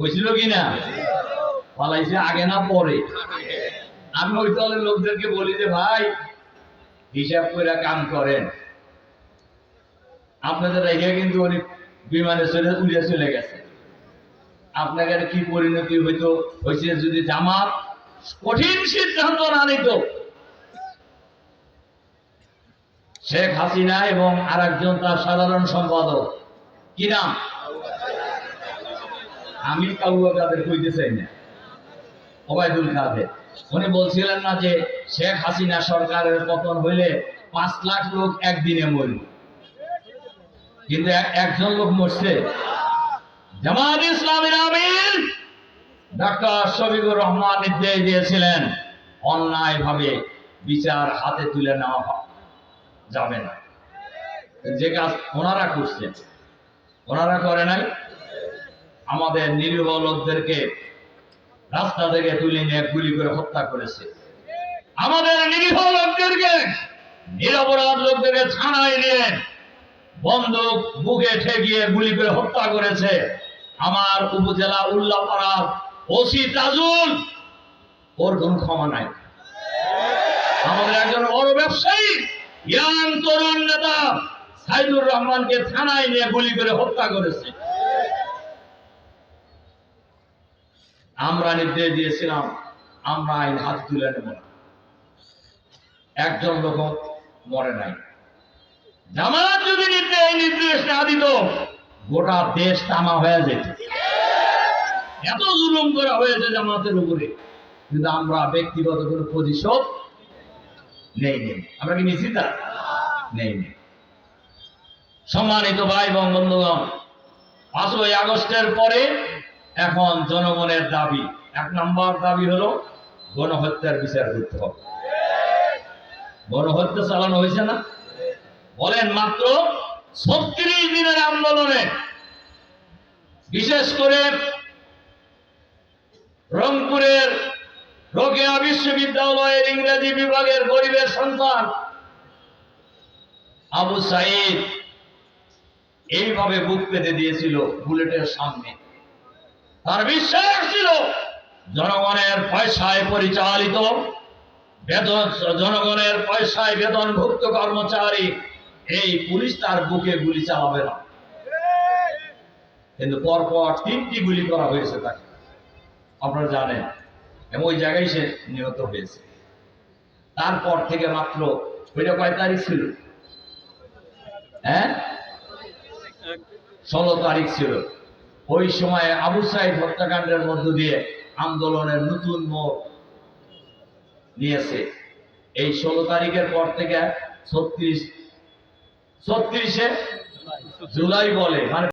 হয়েছিল কি না পালাইছে আগে না পরে? আমি ওই দলের লোকদেরকে বলি যে, ভাই, হিসাব করে কাম করেন। আপনাদের রেখে কিন্তু উনি বিমানে চলে উড়ে চলে গেছে। আপনাকে আর কি পরিণতি হইতো? হয়েছে যদি জামাত কঠিন সিদ্ধান্ত না নিত। শেখ হাসিনা এবং আর একজন তার সাধারণ সম্পাদক। কি নাম? আমি কাউয়া কাদের কইতে চাই না। ওবায়দুল কাদের। উনি বলছিলেন না যে শেখ হাসিনা সরকারের পতন হইলে পাঁচ লাখ লোক একদিনে মরল কিন্তু একজন লোক মরছে। জামাত ইসলামের আমির ডক্টর শফিকুর রহমান নির্দেশ দিয়েছিলেন অন্যায় ভাবে বিচার হাতে তুলে নেওয়া যাবে না। যে কাজ ওনারা করছেন, ওনারা করে নাই। আমাদের নিরীহ লোকদেরকে রাস্তা থেকে তুলে নিয়ে গুলি করে হত্যা করেছে। আমাদের নিরীহ লোকদেরকে, নিরপরাধ লোকদেরকে থানায় নিয়ে বন্দুক বুকে ঠেকিয়ে গুলি করে হত্যা করেছে। আমার উপজেলা উল্লাপাড়ার ওসি তাজুল, ওর কোন ক্ষমা নাই। আমাদের একজন বড় ব্যবসায়ী, ইয়াং তরুণ নেতা সাইদুর রহমানকে থানায় নিয়ে গুলি করে হত্যা করেছে। আমরা নির্দেশ দিয়েছিলাম, আমরা আইন হাত তুলে নেব না। একজন লোক মরে নাই। জামাত যদি নির্দেশ না দিত, গোটা দেশ তামা হয়ে যেত। এত জুলুম করা হয়েছে জামাতের উপরে। কিন্তু আমরা ব্যক্তিগত কোনো প্রতিশোধ নেই নেই আমরা কি নিশ্চিত নেই নেই সম্মানিত ভাই এবং বন্ধুগণ, পাঁচই আগস্টের পরে এখন জনগণের দাবি, এক নম্বর দাবি হলো গণহত্যার বিচার করতে হবে। গণহত্যা চালানো হয়েছে না? বলেন মাত্র ছত্রিশ দিনের আন্দোলনে, বিশেষ করে রংপুরের রোকেয়া বিশ্ববিদ্যালয়ের ইংরেজি বিভাগের গরিবের সন্তান আবু সাইদ এইভাবে বুক পেতে দিয়েছিল বুলেটের সামনে। তার বিশ্বাস ছিল, জনগণের পয়সায় পরিচালিত, বেতন, জনগণের পয়সায় বেতনভুক্ত কর্মচারী, এই পুলিশ তার বুকে গুলি চালাবে না। কিন্তু পরপর তিনটি গুলি করা হয়েছে তাকে। আপনারা জানেন, এবং ওই জায়গায় সে নিহত হয়েছে। তারপর থেকে মাত্র, ওইটা কয় তারিখ ছিল? হ্যাঁ? ষোলো তারিখ ছিল। ওই সময়ে আবু সাইদ হত্যাকাণ্ডের মধ্য দিয়ে আন্দোলনের নতুন মোড় নিয়েছে। এই ষোলো তারিখের পর থেকে ছত্রিশ, ছত্রিশে জুলাই বলে। মানে